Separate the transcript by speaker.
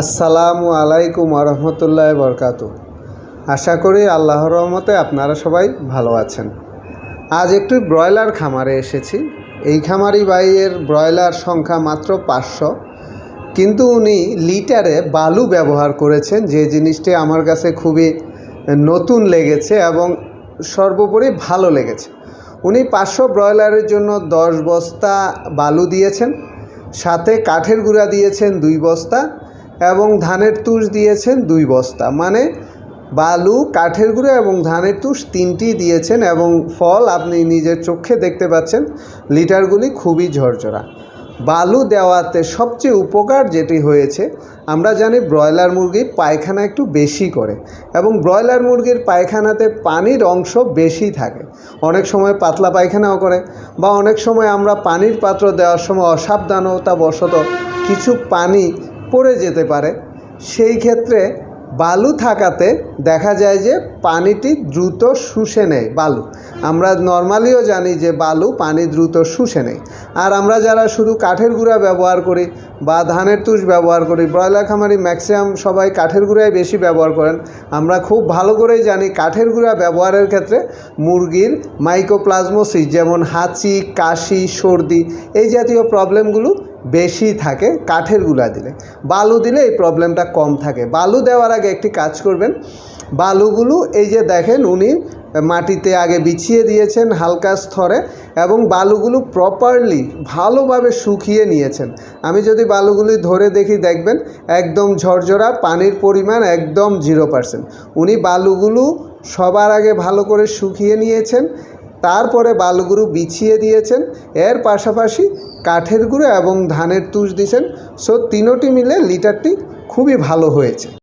Speaker 1: আসসালামু আলাইকুম আরহামতুল্লাহ বরকাত। আশা করি আল্লাহর রহমতে আপনারা সবাই ভালো আছেন। আজ একটু ব্রয়লার খামারে এসেছি। এই খামারি বাইয়ের ব্রয়লার সংখ্যা মাত্র পাঁচশো। কিন্তু উনি লিটারে বালু ব্যবহার করেছেন। যে জিনিসটি আমার কাছে খুবই নতুন লেগেছে এবং সর্বোপরি ভালো লেগেছে। উনি পাঁচশো ব্রয়লারের জন্য দশ বস্তা বালু দিয়েছেন। সাথে কাঠের গুঁড়া দিয়েছেন দুই বস্তা। এবং ধানের তুষ দিয়েছেন দুই বস্তা। মানে বালু, কাঠের গুঁড়ো এবং ধানের তুষ তিনটি দিয়েছেন এবং ফল আপনি নিজের চোখে দেখতে পাচ্ছেন লিটারগুলি খুবই ঝরঝরা। বালু দেওয়াতে সবচেয়ে উপকার যেটি হয়েছে, আমরা জানি ব্রয়লার মুরগি পায়খানা একটু বেশি করে এবং ব্রয়লার মুরগির পায়খানাতে পানির অংশ বেশি থাকে। অনেক সময় পাতলা পায়খানাও করে বা অনেক সময় আমরা পানির পাত্র দেওয়ার সময় অসাবধানতা বশত কিছু পানি পড়ে যেতে পারে। সেই ক্ষেত্রে বালু থাকাতে দেখা যায় যে পানিটি দ্রুত শুষে নেয় বালু। আমরা নর্মালিও জানি যে বালু পানি দ্রুত শুষে নেয়। আর আমরা যারা শুধু কাঠের গুঁড়া ব্যবহার করি বা ধানের তুষ ব্যবহার করি, ব্রয়লার খামারি ম্যাক্সিমাম সবাই কাঠের গুঁড়াই বেশি ব্যবহার করেন। আমরা খুব ভালো করেই জানি কাঠের গুঁড়া ব্যবহারের ক্ষেত্রে মুরগির মাইকোপ্লাজমোসিস যেমন হাঁচি, কাশি, সর্দি, এই জাতীয় প্রবলেমগুলো বেশি থাকে কাঠের গুঁড়া দিলে। বালু দিলে এই প্রবলেমটা কম থাকে। বালু দেওয়ার আগে একটি কাজ করবেন। বালুগুলো এই যে দেখেন, উনি মাটিতে আগে বিছিয়ে দিয়েছেন হালকা স্তরে এবং বালুগুলো প্রপারলি ভালোভাবে শুকিয়ে নিয়েছেন। আমি যদি বালুগুলি ধরে দেখি, দেখবেন একদম ঝরঝরা, পানির পরিমাণ একদম জিরো পার্সেন্ট উনি বালুগুলো সবার আগে ভালো করে শুকিয়ে নিয়েছেন তারপরে বালগুরু বিছিয়ে দিয়েছেন। এর পাশাপাশি কাঠের গুঁড়ো এবং ধানের তুষ দিয়েছেন। সো তিনোটি মিলে লিটারটি খুবই ভালো হয়েছে।